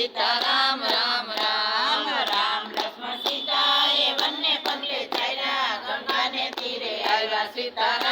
લાગ્યા સીતારામ રામ રામ રામ લક્ષ્મણ સીતા એ બંને પગલે ચાલ્યા ગંગાને તીરે આવ્યા સીતારામ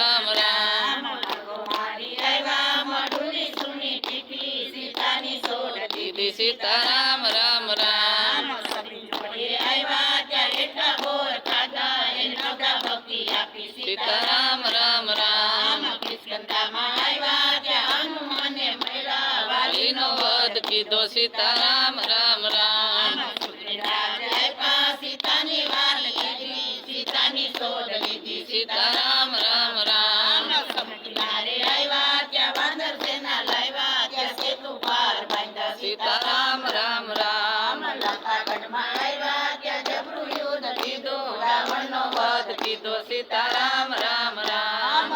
સીતારામ રામ રામ. સીતારામ, રામ રામ. વાલીનો વધ કીધો, સીતારામ, રામ રામ. સીતાની શોધ લીધી, સીતારામ તો સીતારામ રામ રામ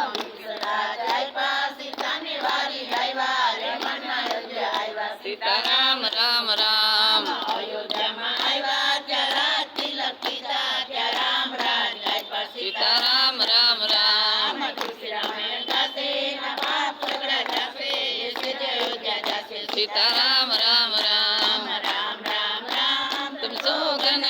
સીતારામ રામ રામ સીતારામ રામ રામ રામ રામ રામ રામ રામ તુમ સોગન